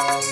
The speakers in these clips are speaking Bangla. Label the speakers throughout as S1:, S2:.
S1: ও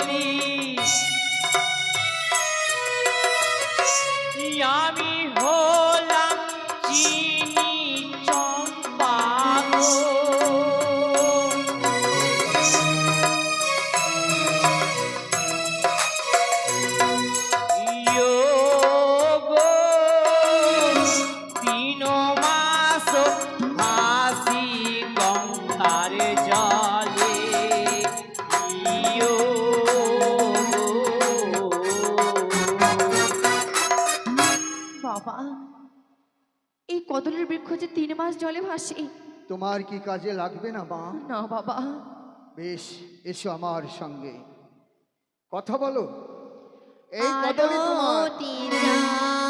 S2: বলি ভাসে
S3: তোমার কি কাজে লাগবে না মা?
S1: না বাবা।
S3: বেশ এসো আমার সঙ্গে। কথা বলো। এই কদমে তোমার।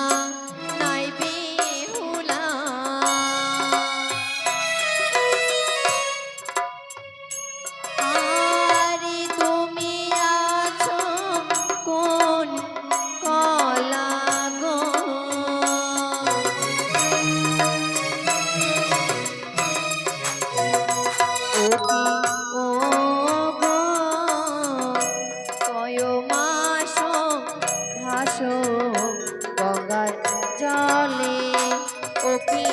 S1: ভাসো গঙ্গার জলে ও কি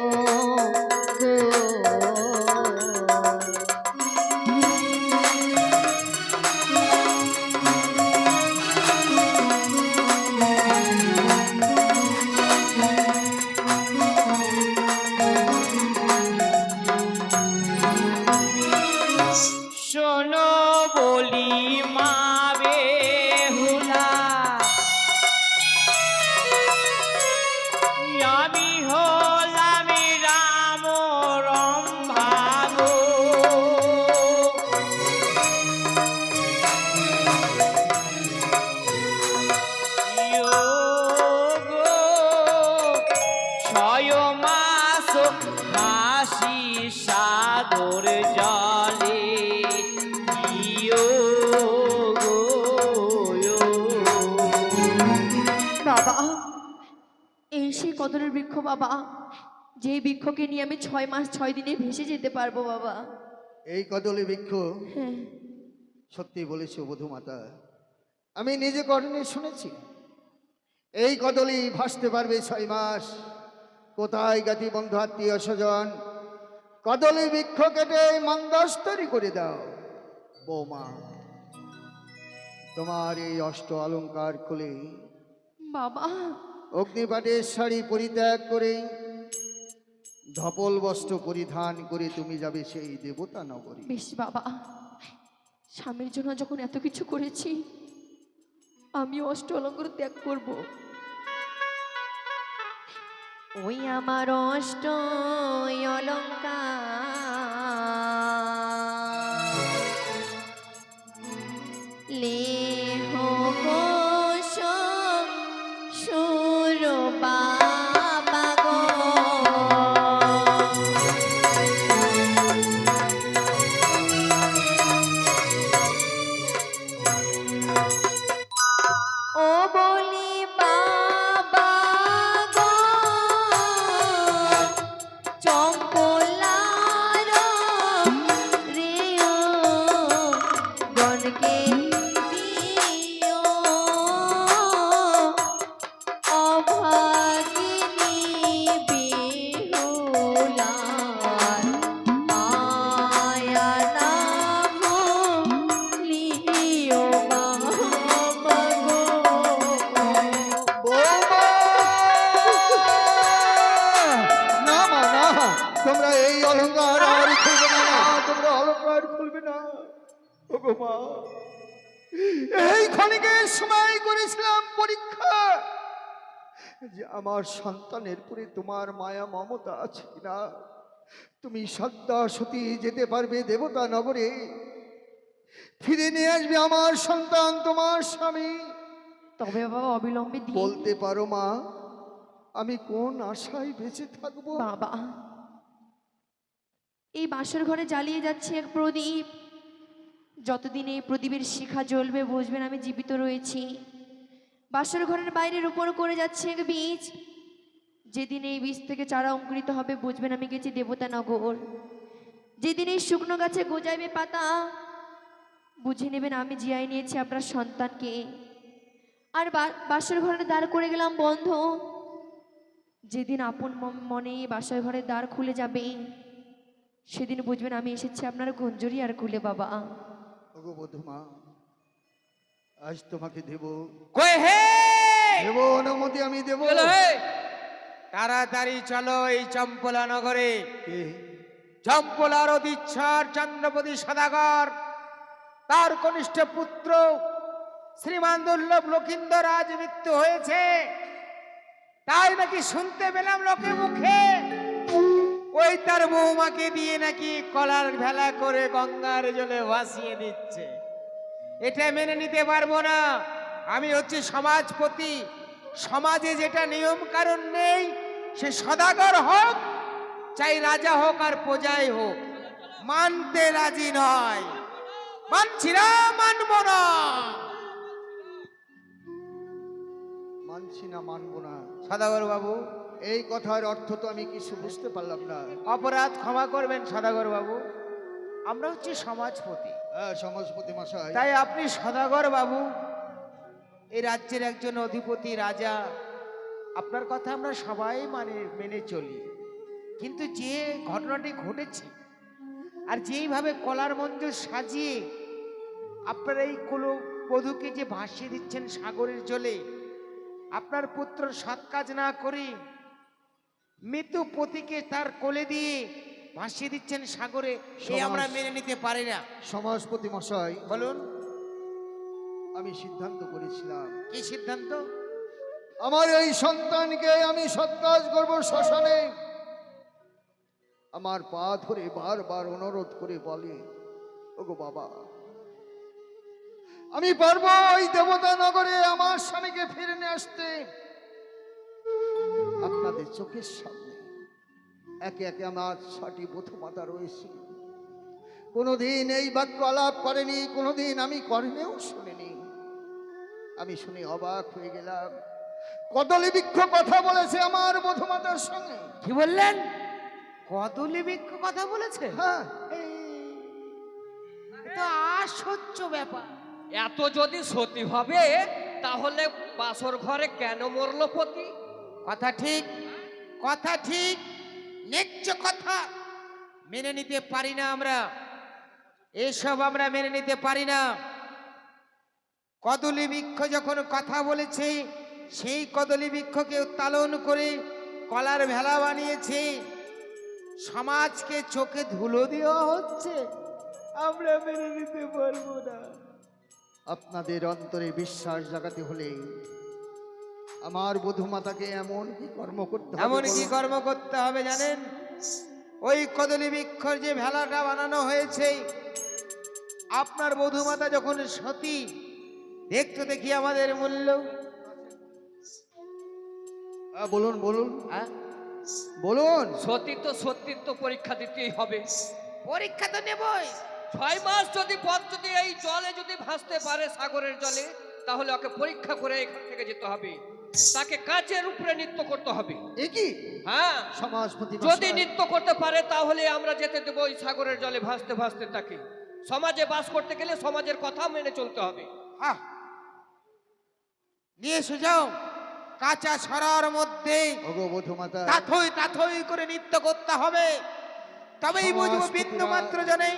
S1: ও
S2: শোনো বলি মাস হাসি সাগর জলে।
S1: বাবা এই সেই কদরের বৃক্ষ বাবা যে বৃক্ষকে নিয়ে আমি ছয় মাস ছয় দিনে ভেসে যেতে পারব বাবা।
S3: এই কদলি বৃক্ষ
S1: হ্যাঁ।
S3: সত্যি বলেছ বধুমাতা আমি নিজে কর্ণে শুনেছি। এই কদলি ভাসতে পারবে ছয় মাস কোথায় গাতি বন্ধু আত্মীয় স্বজন? কদলি বৃক্ষ কেটে মন্দস্তরি করে দাও বৌমা। তোমার এই অষ্ট অলংকার খুলে
S1: বাবা।
S3: অগ্নিপাটের শাড়ি পরিত্যাগ করে ধপল বস্ত্র পরিধান করে তুমি যাবে সেই দেবতা নগরী।
S1: বেশ বাবা স্বামীর জন্য যখন এত কিছু করেছি আমি অষ্ট অলঙ্কার ত্যাগ করব। ওই আমার অষ্ট অলঙ্কার।
S3: ক্ষণিকের সময় করেছিলাম পরীক্ষা যে আমার সন্তানের প্রতি তোমার মায়া মমতা আছে কিনা? তুমি সদ্যা সতী যেতে পারবে দেবতা নগরে। ফিরে নিয়ে আসবে আমার সন্তান তোমার স্বামী।
S4: তবে বাবা অবিলম্বে
S3: বলতে পারো মা আমি কোন আশায় বেঁচে থাকব?
S4: বাবা এই বাসর ঘরে জ্বালিয়ে যাচ্ছে এক প্রদীপ। যতদিন এই প্রদীপের শিখা জ্বলবে, বুঝবেন আমি জীবিত রয়েছি। বাসর ঘরের বাইরে রোপণ করে যাচ্ছে এক বীজ। যেদিন এই বীজ থেকে চারা অঙ্কুরিত হবে, বুঝবেন আমি গেছি দেবতা নগর যেদিন এই শুকনো গাছে গোজাইবে পাতা, বুঝে নেবেন আমি জিয়াই নিয়েছি আপনার সন্তানকে। আর বাসর ঘরের দ্বার করে গেলাম বন্ধ। যেদিন আপন মনে বাসার ঘরের দ্বার খুলে যাবে, সেদিন বুঝবেন আমি এসেছি আপনার গঞ্জরি আর খুলে বাবা।
S3: বধুমা আজ তোমাকে দেব। দেব অনুমতি আমি দেব।
S5: চলো তাড়াতাড়ি চলো এই চম্পলা নগরে। চম্পলার অধীশ্বর চন্দ্রপতি সদাগর। তার কনিষ্ঠ পুত্র শ্রীমান দুর্লভ লক্ষিন্দর আজ মৃত্যু হয়েছে। তাই নাকি শুনতে পেলাম লোকে মুখে? ওই তার বৌমাকে দিয়ে নাকি কলার ভেলা করে গঙ্গার জলে ভাসিয়ে দিচ্ছে। এটা মেনে নিতে পারব না। আমি হচ্ছে সমাজপতি। সমাজে যেটা নিয়ম কারণ নেই, সে সদাগর হোক, চাই রাজা হোক আর প্রজাই হোক। মানতে রাজি নয়। মানছি না, মানব না।
S3: মানছি না, মানব না।
S5: সদাগর বাবু
S3: এই কথার অর্থ তো আমি কিছু বুঝতে পারলাম না।
S5: অপরাধ ক্ষমা করবেন সদাগর বাবু। আমরা হচ্ছে সমাজপতি।
S3: হ্যাঁ সমাজপতি মশাই।
S5: তাই আপনি সদাগর বাবু এই রাজ্যের একজন অধিপতি রাজা আপনার কথা আমরা সবাই মানে মেনে চলি। কিন্তু যে ঘটনাটি ঘটেছে আর যেইভাবে কলার মঞ্চ সাজিয়ে আপনার এই কোনো বধূকে যে ভাসিয়ে দিচ্ছেন সাগরের জলে আপনার পুত্র সৎ কাজ না করে মৃত্যু পতিকে তার কোলে দিয়ে ভাসিয়ে দিচ্ছেন সাগরে। সে আমরা মেনে নিতে পারি না।
S3: সমাজপতি মশাই
S5: বলুন।
S3: আমি সিদ্ধান্ত করেছিলাম।
S5: কি সিদ্ধান্ত?
S3: আমার এই সন্তানকে আমি সৎকাজ করব শ্মশানে। আমার পা ধরে বারবার অনুরোধ করে বলে ওগো বাবা আমি পারব ওই দেবতা নগরে আমার স্বামীকে ফিরে নিয়ে আসতে। আপনাদের চোখের সামনে। একে একে আমার ছটি মাতা রয়েছে। কোনোদিন এই বাক্য আলাপ করেনি কোনোদিন আমি কর্মেও শুনিনি। আমি শুনে অবাক হয়ে গেলাম। কদলি বৃক্ষ কথা বলেছে আমার বধুমাতার সঙ্গে।
S5: কি বললেন? কদলি বৃক্ষ কথা বলেছে?
S3: হ্যাঁ।
S5: তো আশ্চর্য ব্যাপার।
S6: এত যদি সতী হবে তাহলে বাসর ঘরে কেন মরলো পতি?
S5: কথা ঠিক কথা ঠিক ন্যায্য কথা। মেনে নিতে পারি না আমরা। এসব আমরা মেনে নিতে পারি না। কদলী বৃক্ষ যখন কথা বলেছে, সেই কদলী বৃক্ষকে উত্তালন করে কলার ভেলা বানিয়েছে। সমাজকে চোখে ধুলো দেওয়া হচ্ছে। আমরা মেনে নিতে পারব না।
S3: আপনাদের অন্তরে বিশ্বাস জাগাতে হলে আমার বধুমাতাকে এমন কি কর্ম করতে হবে
S5: এমন কি কর্ম করতে হবে জানেন? ওই কদলী বৃক্ষর যে ভেলাটা বানানো হয়েছে আপনার বধূমাতা যখন সতী দেখতে দেখি আমাদের মূল্য।
S3: হ্যাঁ, বলুন বলুন।
S5: হ্যাঁ?
S3: বলুন।
S6: সতীত্ব সত্যিত্ব পরীক্ষা দিতেই হবে।
S5: পরীক্ষা তো নেবই।
S6: ছয় মাস যদি পথ যদি এই জলে যদি ভাসতে পারে সাগরের জলে তাহলে ওকে পরীক্ষা করে এখান থেকে যেতে হবে। তাকে কাচের উপরে নৃত্য করতে হবে।
S3: এ কি?
S6: হ্যাঁ।
S3: সমাজপতি
S6: যদি নৃত্য করতে পারে তাহলে আমরা যেতে দেবো ওই সাগরের জলে ভাসতে ভাসতে তাকে। সমাজে বাস করতে গেলে সমাজের কথা মেনে চলতে হবে!
S5: নিয়ে এসে যাও। কাঁচা ছড়ার মধ্যে। তাথই তাথই করে নৃত্য করতে হবে। তবেই বুঝব বিন্দু মাত্র জানে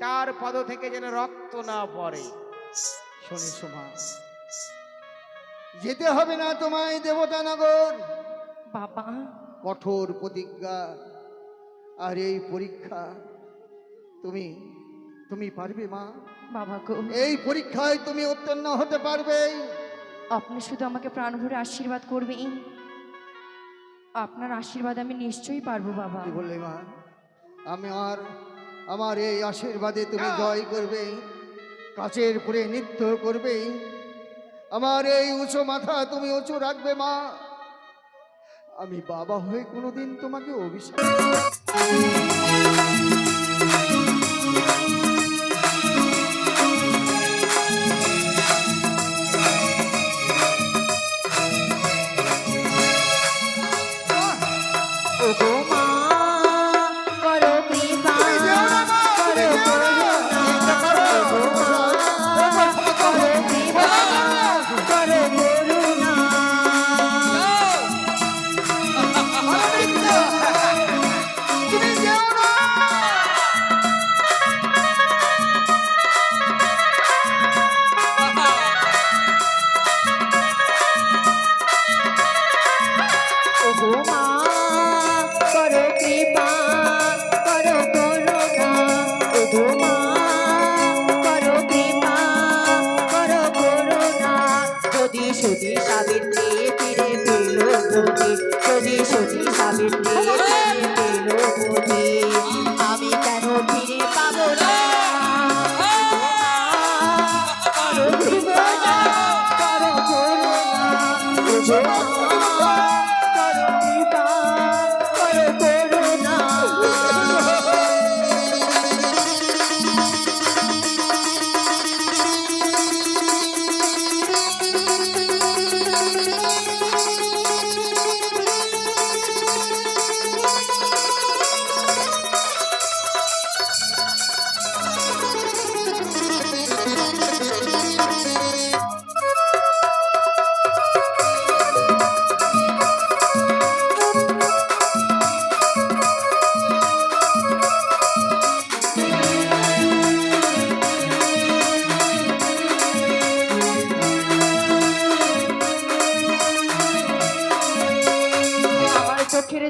S5: তার পদ থেকে যেন রক্ত না পড়ে।
S3: শোনে সোমা যেতে হবে না তোমায় দেবতানগর।
S4: বাবা।
S3: কঠোর প্রতিজ্ঞা আর এই পরীক্ষা তুমি তুমি পারবে মা?
S1: বাবা গো।
S3: এই পরীক্ষায় তুমি উত্তীর্ণ হতে পারবে।
S1: আপনি শুধু আমাকে প্রাণ ভরে আশীর্বাদ করবেন। আপনার আশীর্বাদ আমি নিশ্চয়ই পারব বাবা।
S3: কি বললে মা? আমি আর আমার এই আশীর্বাদে তুমি জয় করবে। কাচের পরে নৃত্য করবে। আমার এই উঁচু মাথা তুমি উঁচু রাখবে, মা। আমি বাবা হয়ে কোনোদিন তোমাকে অভিশাপ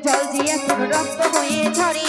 S1: জল যে এখন রক্ত হয়ে ঝরে